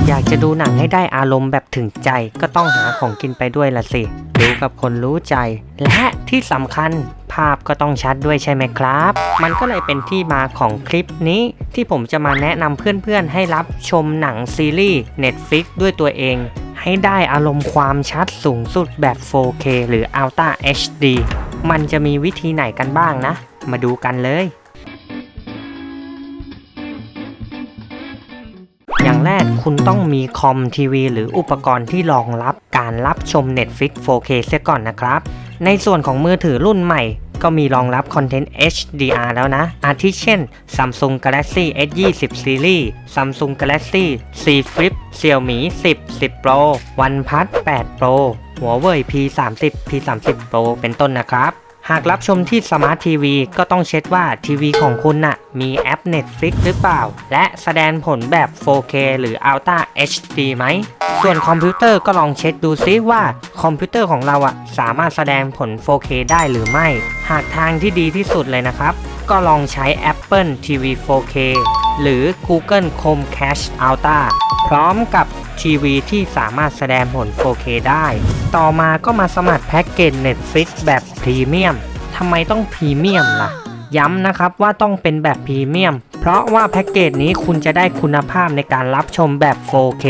ากอยากจะดูหนังให้ได้อารมณ์แบบถึงใจ ก็ต้องหาของกินไปด้วยละสิ ดูกับคนรู้ใจ และที่สำคัญภาพก็ต้องชัดด้วยใช่ไหมครับ มันก็เลยเป็นที่มาของคลิปนี้ที่ผมจะมาแนะนำเพื่อนๆ ให้รับชมหนังซีรีส์ Netflix ด้วยตัวเอง ให้ได้อารมณ์ความชัดสูงสุดแบบ 4K หรือ Ultra HD มันจะมีวิธีไหนกันบ้างนะ มาดูกันเลย อย่างแรกคุณต้องมีคอมทีวีหรืออุปกรณ์ที่รองรับการรับชม Netflix 4K เสียก่อนนะครับ ในส่วนของมือถือรุ่นใหม่ ก็มีรองรับคอนเทนต์ HDR แล้วนะ อาทิเช่น Samsung Galaxy S20 Series Samsung Galaxy Z Flip Xiaomi 10 10 Pro OnePlus 8 Pro Huawei P30 P30 Pro เป็นต้นนะครับ หากรับชมที่สมาร์ททีวีก็ต้องเช็คว่าทีวีของคุณน่ะมีแอป Netflix หรือเปล่า และแสดงผลแบบ 4K หรือ Ultra HD ไหม ส่วนคอมพิวเตอร์ก็ลองเช็คดูซิว่าคอมพิวเตอร์ของเราอะสามารถแสดงผล 4K ได้หรือไม่ หากทางที่ดีที่สุดเลยนะครับ ก็ลองใช้ Apple TV 4K หรือ Google Chromecast Ultra พร้อมกับ ทีวีที่สามารถแสดงผล 4K ได้ ต่อมาก็มาสมัครแพ็กเกจ Netflix แบบพรีเมียมทำไมต้องพรีเมียมล่ะ ย้ำนะครับว่าต้องเป็นแบบพรีเมียม เพราะว่าแพ็กเกจนี้คุณจะได้คุณภาพในการรับชมแบบ 4K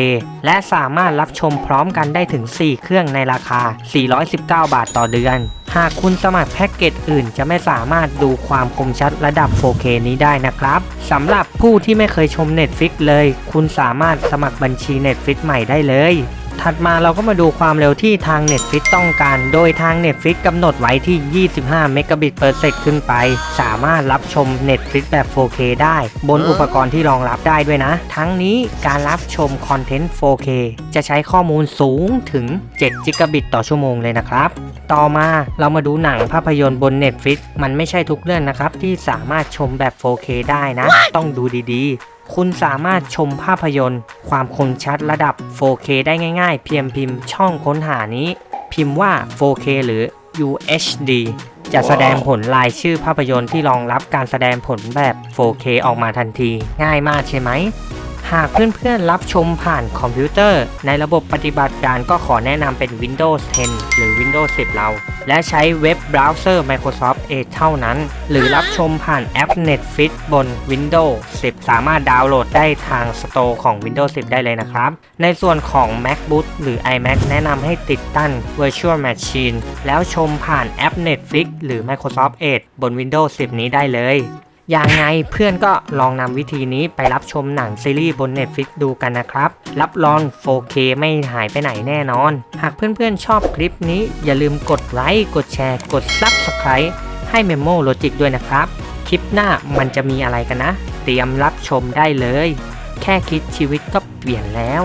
และสามารถรับชมพร้อมกันได้ถึง 4 เครื่องในราคา 419 บาทต่อเดือน หากคุณสมัครแพ็กเกจอื่นจะไม่สามารถดูความคมชัดระดับ 4K นี้ได้นะครับสำหรับผู้ที่ไม่เคยชม Netflix เลย คุณสามารถสมัครบัญชี Netflix ใหม่ได้เลย ถัดมาเราก็มาดูความเร็วที่ทาง Netflix ต้องการ โดยทาง Netflix กำหนดไว้ที่ 25 เมกะบิตเปอร์เซกขึ้นไป สามารถรับชม Netflix แบบ 4K ได้ บนอุปกรณ์ที่รองรับได้ด้วยนะ ทั้งนี้การรับชมคอนเทนต์ 4K จะใช้ข้อมูลสูงถึง 7 จิกะบิตต่อชั่วโมงเลยนะครับ ต่อมาเรามาดูหนังภาพยนตร์บน Netflix มันไม่ใช่ทุกเรื่องนะครับที่สามารถชมแบบ 4K ได้นะ ต้องดูดีๆ คุณสามารถชมภาพยนตร์ ความคมชัดระดับ 4K ได้ง่ายๆ เพียงพิมพ์ช่องค้นหานี้ พิมพ์ว่า 4K หรือ UHD จะแสดงผลรายชื่อภาพยนตร์ที่รองรับการแสดงผลแบบ 4K ออกมาทันที ง่ายมากใช่ไหม หากเพื่อนๆรับชมผ่านคอมพิวเตอร์ ในระบบปฏิบัติการก็ขอแนะนำเป็น Windows 10 หรือ Windows 10 เรา และใช้เว็บเบราว์เซอร์ Microsoft Edge เท่านั้น หรือรับชมผ่านแอป Netflix บน Windows 10 สามารถดาวน์โหลดได้ทาง Store ของ Windows 10 ได้เลยนะครับ ในส่วนของ MacBook หรือ iMac แนะนำให้ติดตั้ง Virtual Machine แล้วชมผ่านแอป Netflix หรือ Microsoft Edge บน Windows 10 นี้ได้เลย ย่างไงเพื่อนก็ลองนำวิธีนี้ไปรับชมหนังซีรีส์บน Netflix ดูกันนะครับ รับรอง 4K ไม่หายไปไหนแน่นอน หากเพื่อนๆชอบคลิปนี้ อย่าลืมกดไลค์กดแชร์ กด Subscribe ให้ Memo Logic ด้วยนะครับ คลิปหน้ามันจะมีอะไรกันนะ เตรียมรับชมได้เลย แค่คิดชีวิตก็เปลี่ยนแล้ว